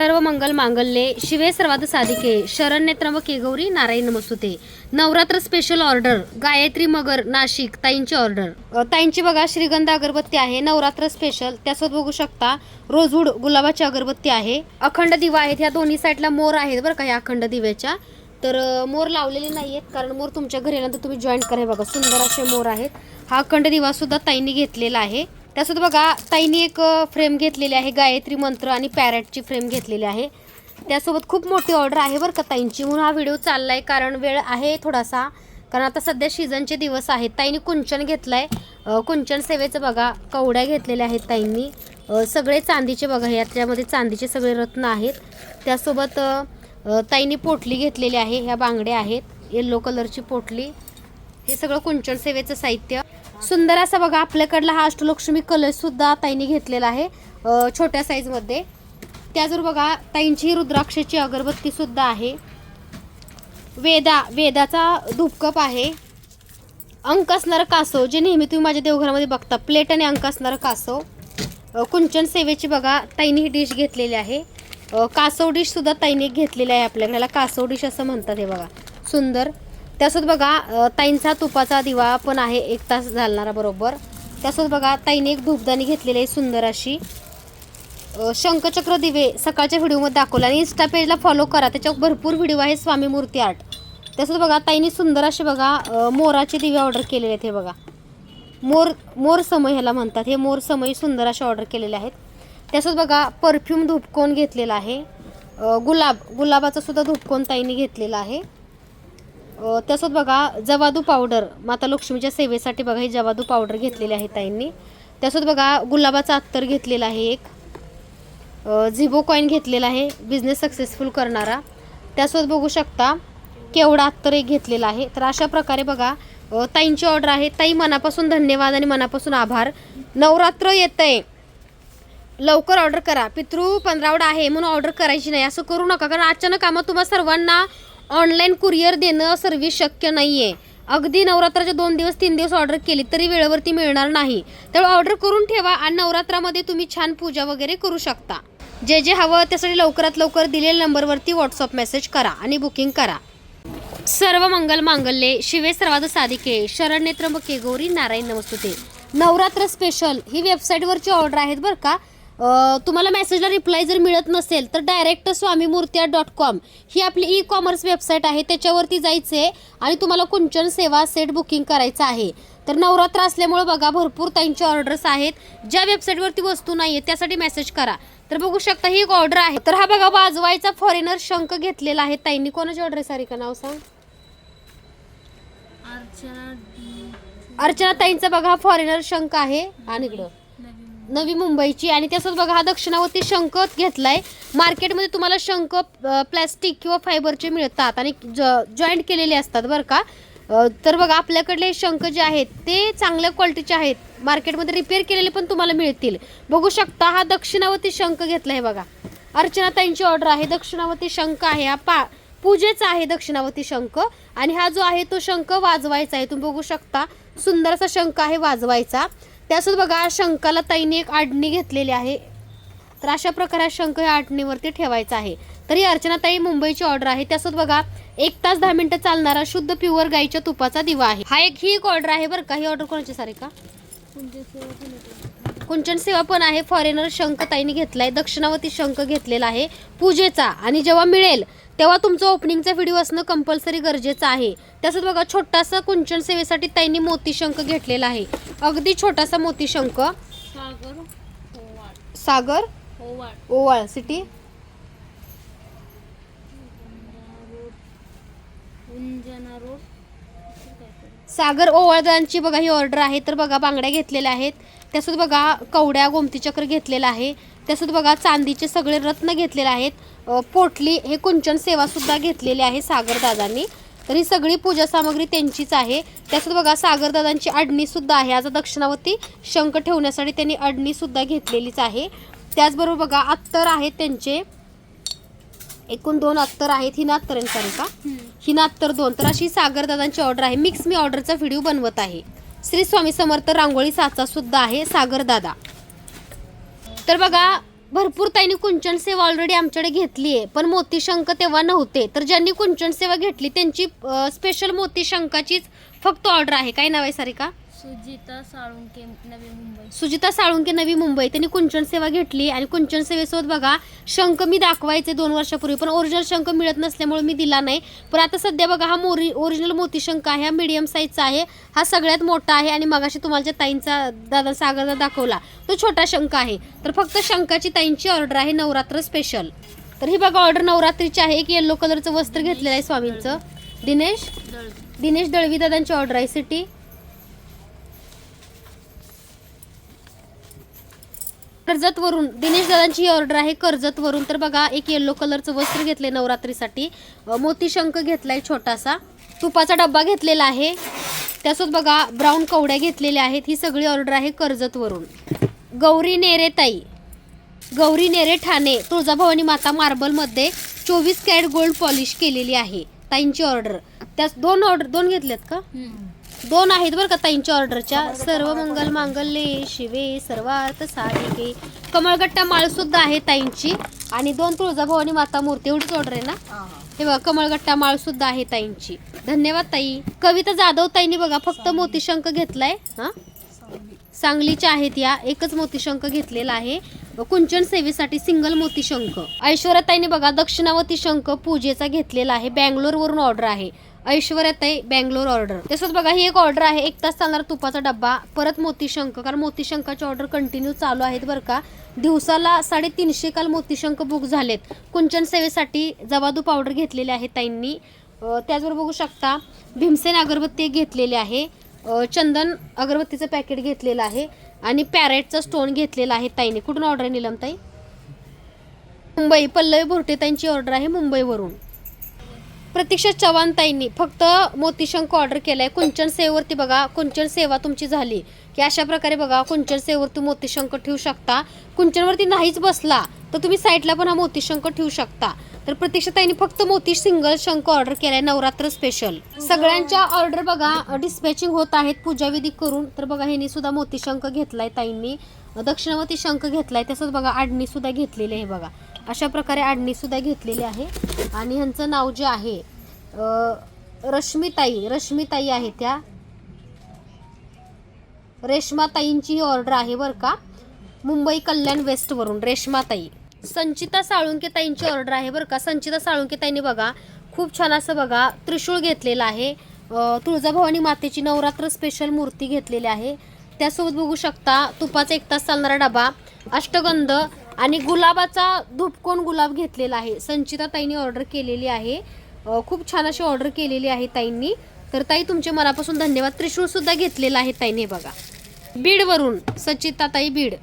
सर्व मंगल मांगल्ये शिवे सर्वात साधिके शरण त्र्यंबके गौरी नारायण नमस्तुते. नवरात्र स्पेशल ऑर्डर गायत्री मगर नाशिक ताईंची ऑर्डर ताईंची बघा श्रीगंध अगरबत्ती आहे नवरात्र स्पेशल त्यासोबत बघू शकता रोजवूड गुलाबाची अगरबत्ती आहे. अखंड दिवा आहेत ह्या दोन्ही साईडला मोर आहेत बरं का ह्या अखंड दिव्याच्या. तर मोर लावलेले नाही आहेत कारण मोर तुमच्या घरी आल्यानंतर तुम्ही जॉईंट करा. हे बघा सुंदर असे मोर आहेत. हा अखंड दिवा सुद्धा ताईंनी घेतलेला आहे. त्यासोबत बघा ताईनी एक फ्रेम घेतलेली आहे गायत्री मंत्र आणि पॅरेटची फ्रेम घेतलेली आहे. त्यासोबत खूप मोठी ऑर्डर आहे बरं का ताईंची. म्हणून हा व्हिडिओ चालला आहे कारण वेळ आहे थोडासा. कारण आता सध्या सीझनचे दिवस आहेत. ताईंनी कुंचन घेतलं आहे कुंचन सेवेचं बघा कवड्या घेतलेल्या आहेत ताईंनी. सगळे चांदीचे बघा याच्यामध्ये चांदीचे सगळे रत्न आहेत. त्यासोबत ताईंनी पोटली घेतलेली आहे. ह्या बांगड्या आहेत. येल्लो कलरची पोटली. हे सगळं कुंचन सेवेचं साहित्य. सुंदर असा बघा आपल्याकडला हा अष्टलक्ष्मी कलर सुद्धा ताईने घेतलेला आहे छोट्या साईजमध्ये त्याचबरोबर बघा ताईंची रुद्राक्षाची अगरबत्ती सुद्धा आहे. वेदा वेदाचा धूपकप आहे. अंक असणारं कासव जे नेहमी तुम्ही माझ्या देवघरामध्ये बघता प्लेट आणि अंक असणारं कासव. कुंचन सेवेची बघा ताईने ही डिश घेतलेली आहे. कासव डिश सुद्धा घेतलेली आहे आपल्याकडे कासव डिश असं म्हणतात हे बघा. सुंदर. त्यासोबत बघा ताईंचा तुपाचा दिवा पण आहे एक तास घालणारा बरोबर. त्यासोबत बघा ताईने एक धूपदाणी घेतलेली आहे सुंदर अशी. शंखचक्र दिवे सकाळच्या व्हिडिओमध्ये दाखवला आणि इन्स्टा पेजला फॉलो करा त्याच्यावर भरपूर व्हिडिओ आहे स्वामी मूर्ती आर्ट. त्यासोबत बघा ताईने सुंदर असे बघा मोराचे दिवे ऑर्डर केलेले आहेत हे बघा. मोर मोर समय ह्याला म्हणतात हे मोर समय सुंदर असे ऑर्डर केलेले आहेत. त्यासोबत बघा परफ्यूम धूपकोन घेतलेला आहे. गुलाब गुलाबाचा सुद्धा धूपकोन ताईने घेतलेला आहे. तसंच बघा जवादू पावडर माता लक्ष्मीच्या सेवेसाठी बघा ही जवादू पावडर घेतलेली आहे ताईंनी. तसंच बघा गुलाबाचा अत्तर घेतलेला आहे एक. झिबो कॉईन घेतलेला आहे बिझनेस सक्सेसफुल करणारा. त्यासोबत बघू शकता केवढा अत्तर एक घेतलेला आहे. तर अशा प्रकारे बघा ताईंची ऑर्डर आहे. ताई मनापासून धन्यवाद आणि मनापासून आभार. नवरात्र येत आहे लवकर ऑर्डर करा. पितृ पंधरावडा आहे म्हणून ऑर्डर करायची नाही. असं करू नका कारण अचानक आम्हाला तुम्हा सर्वांना ऑनलाईन कुरिअर देणं सर्व्हिस शक्य नाही आहे अगदी नवरात्राचे दोन दिवस तीन दिवस ऑर्डर केली तरी वेळेवरती मिळणार नाही. त्यामुळे ऑर्डर करून ठेवा आणि नवरात्रामध्ये तुम्ही छान पूजा वगैरे करू शकता. जे जे हवं त्यासाठी लवकरात लवकर दिलेल्या नंबरवरती व्हॉट्सअप मेसेज करा आणि बुकिंग करा. सर्व मंगल मांगल्ये. शिवे सर्वाद साधिके. शरण त्र्यंबके गौरी नारायण नमस्तुते. नवरात्र स्पेशल ही वेबसाईटवरची ऑर्डर आहेत बरं का? तुम्हाला मेसेजला रिप्लाय जर मिळत नसेल तर डायरेक्ट स्वामी मूर्त्या डॉट कॉम ही आपली ई कॉमर्स वेबसाईट आहे. त्याच्यावरती जायचं आहे आणि तुम्हाला कुंचन सेवा सेट बुकिंग करायचं आहे. तर नवरात्र असल्यामुळे बघा भरपूर ताईंचे ऑर्डर्स आहेत. ज्या वेबसाईटवरती वस्तू नाही आहे त्यासाठी मेसेज करा. तर बघू शकता ही एक ऑर्डर आहे. तर हा बघा वाजवायचा फॉरेनर शंख घेतलेला आहे. ताईंनी कोणाची ऑर्डर आहे सारिका? नाव सांग. अर्चना अर्चना ताईंचा बघा फॉरेनर शंख आहे. आणि इकडं नवी मुंबईची आणि त्यासोबत बघा हा दक्षिणावरती शंख घेतलाय. मार्केटमध्ये तुम्हाला शंख प्लॅस्टिक किंवा फायबरचे मिळतात आणि जॉईंट केलेले असतात बरं का. तर बघा आपल्याकडले शंख जे आहेत ते चांगल्या क्वालिटीचे आहेत. मार्केटमध्ये रिपेअर केलेले पण तुम्हाला मिळतील. बघू शकता हा दक्षिणावती शंख घेतला आहे बघा. अर्चना ताईंची ऑर्डर आहे. दक्षिणावती शंख आहे. हा पा पूजेचा आहे दक्षिणावती शंख. आणि हा जो आहे तो शंख वाजवायचा आहे. तुम्ही बघू शकता सुंदर असा शंख आहे वाजवायचा. त्यासोबत बघा शंखाला ताईने एक आडणी घेतलेली आहे. तर अशा प्रकारे शंख या आडणीवरती ठेवायचा आहे. तर ही अर्चनाताई मुंबईची ऑर्डर आहे. त्यासोबत बघा एक तास दहा मिनिटं चालणारा शुद्ध प्युअर गाईच्या तुपाचा दिवा आहे. हा एक ही एक ऑर्डर आहे बरं का? ही ऑर्डर कोणाची सारे का सेवा पण येते. कुंचन सेवा पण आहे. फॉरेनर शंख ताईने घेतलाय. दक्षिणावती शंख घेतलेला आहे. पूजेचा. आणि जेव्हा मिळेल तेव्हा तुमचं ओपनिंगचा व्हिडिओ असणं कंपल्सरी गरजेचं आहे. तसंच बघा छोटासा कुंचन सेवेसाठी ताईंनी मोती शंख घेतलेला आहे. अगदी छोटासा मोती शंख. सागर ओवाळ. सागर ओवाळ. ओवाळ. सिटी. सागर ओवाळदांची बघा ही ऑर्डर आहे. तर बघा बांगड्या घेतलेल्या आहेत. त्यासोबत बघा कवड्या गोमतीचक्र घेतलेलं आहे. त्यासोबत बघा चांदीचे सगळे रत्न घेतलेले आहेत. पोटली हे कुंचन सेवा सुद्धा घेतलेली आहे सागरदादांनी तर ही सगळी पूजा सामग्री त्यांचीच आहे. त्यासोबत बघा सागरदादांची अडणी सुद्धा आहे. आज दक्षिणावती शंख ठेवण्यासाठी त्यांनी अडणी सुद्धा घेतलेलीच आहे. त्याचबरोबर बघा अत्तर आहेत त्यांचे. एकूण दोन अत्तर आहेत. ही अत्तर आहे सॉरी का हम्म. हिना अत्तर दोन. तर अशी सागरदादांची ऑर्डर आहे. मिक्स मी ऑर्डरचा व्हिडिओ बनवत आहे. श्री स्वामी समर्थ रांगोळी साचा सुद्धा आहे सागरदादा तर बघा भरपूर ताईंनी कुंचन सेवा ऑलरेडी आमच्याकडे घेतली आहे. पण मोतीशंख तेव्हा नव्हते. तर ज्यांनी कुंचन सेवा घेतली त्यांची स्पेशल मोतीशंकाचीच फक्त ऑर्डर आहे. काय नाव आहे सारिका? सुजिता साळुंके नवी मुंबई. सुजिता साळुंके नवी मुंबई. त्यांनी कुंचन सेवा घेतली आणि कुंचन सेवेसोबत बघा शंख मी दाखवायचे दोन वर्षापूर्वी पण ओरिजिनल शंख मिळत नसल्यामुळे मी दिला नाही. पण आता सध्या बघा हा मोरी ओरिजिनल मोती शंख आहे हा मीडियम साईजचा आहे हा सगळ्यात मोठा आहे आणि मगाशी तुम्हाला ताईंचा दादा सागरचा दाखवला तो छोटा शंख आहे. तर फक्त शंखाची ताईंची ऑर्डर आहे नवरात्र स्पेशल तर ही बघा ऑर्डर नवरात्रीची आहे. एक येल्लो कलरचं वस्त्र घेतलेलं आहे स्वामींचं. दिनेश? दिनेश दळवी दादांची ऑर्डर आहे सिटी. कर्जतवरून. दिनेश दादांची ऑर्डर आहे कर्जतवरून. तर बघा एक येल्लो कलरचं वस्त्र घेतले नवरात्रीसाठी. मोती शंख घेतलाय छोटासा. तुपाचा डब्बा घेतलेला आहे. त्यासोबत बघा ब्राऊन कवड्या घेतलेल्या आहेत. ही सगळी ऑर्डर आहे कर्जतवरून. गौरी नेरे ताई. गौरी नेरे ठाणे. तुळजाभवानी माता मार्बलमध्ये चोवीस कॅरेट गोल्ड पॉलिश केलेली आहे ताईंची ऑर्डर त्यात दोन ऑर्डर दोन घेतल्यात का? दोन आहेत बरं का ताईंच्या ऑर्डरच्या. सर्व मंगल मांगल्ये शिवे सर्वार्थ साधिके. कमळगट्टा माळ सुद्धा आहे ताईंची. आणि दोन तुळजाभवानी माता मूर्ती एवढीच ऑर्डर आहे ना? हे बघा कमळगट्टा माळ सुद्धा आहे ताईंची. धन्यवाद ताई. कविता जाधव ताईंनी बघा फक्त मोतीशंक घेतलाय हा? सांगलीच्या आहेत या एकच मोतीशंक घेतलेला आहे. कुंचन सेवेसाठी सिंगल मोतीशंक ऐश्वर्याताईने बघा दक्षिणावती शंख पूजेचा घेतलेला आहे. बँगलोर वरून ऑर्डर आहे. ऐश्वर्याताई बँगलोर ऑर्डर तसंच बघा ही एक ऑर्डर आहे. एक तास चालणार तुपाचा डब्बा. परत मोतीशंक कारण मोतीशंकाचे ऑर्डर कंटिन्यू चालू आहेत बरं का. दिवसाला साडेतीनशे काल मोतीशंक बुक झालेत. कुंचन सेवेसाठी जवादू पावडर घेतलेले आहे ताईंनी. त्याचबरोबर बघू शकता भीमसेन अगरबत्ती घेतलेली आहे. चंदन अगरबत्तीचं पॅकेट घेतलेलं आहे. आणि पॅरेटचा स्टोन घेतलेला आहे ताईने. कुठून ऑर्डर आहे निलम ताई? मुंबई. पल्लवी भोरटे ताईंची ऑर्डर आहे मुंबईवरून. प्रतीक्षा चव्हाण ताईंनी फक्त मोतीशंक ऑर्डर केलाय. कुंचन सेवेवरती बघा कुंचन सेवा तुमची झाली. की अशा प्रकारे बघा कुंचन सेवेवरती मोतीशंक ठेवू शकता. कुंचनवरती नाहीच बसला. तर तुम्ही साईडला पण हा मोतीशंक ठेवू शकता. तर प्रतीक्षताईंनी फक्त मोती सिंगल शंख ऑर्डर केलाय नवरात्र स्पेशल सगळ्यांच्या ऑर्डर बघा डिस्पॅचिंग होत आहेत पूजाविधी करून. तर बघा ह्यांनी सुद्धा मोतीशंक घेतलाय ताईंनी. दक्षिणावती शंख घेतलाय तसंच बघा आडणी सुद्धा घेतलेली आहे बघा. अशा प्रकारे आडणी सुद्धा घेतलेली आहे. आणि ह्यांचं नाव जे आहे रश्मीताई रश्मिताई रश्मिताई आहे त्या. रेश्माताईंची ही ऑर्डर आहे बरं का. मुंबई कल्याण वेस्टवरून रेश्माताई. संचिता साळुंके ताईंची ऑर्डर आहे बरं का? संचिता साळुंके ताईंनी बघा खूप छान असं बघा त्रिशूळ घेतलेलं आहे. तुळजाभवानी मातेची नवरात्र स्पेशल मूर्ती घेतलेली आहे. त्यासोबत बघू शकता तुपाचा एक तास चालणारा डबा अष्टगंध आणि गुलाबाचा धुपकोन गुलाब घेतलेला आहे. संचिता ताईंनी ऑर्डर केलेली आहे. खूप छान अशी ऑर्डर केलेली आहे ताईंनी. तर ताई तुमचे मनापासून धन्यवाद. त्रिशूळ सुद्धा घेतलेला आहे ताईने बघा. बीडवरून सचिता ताई बीड.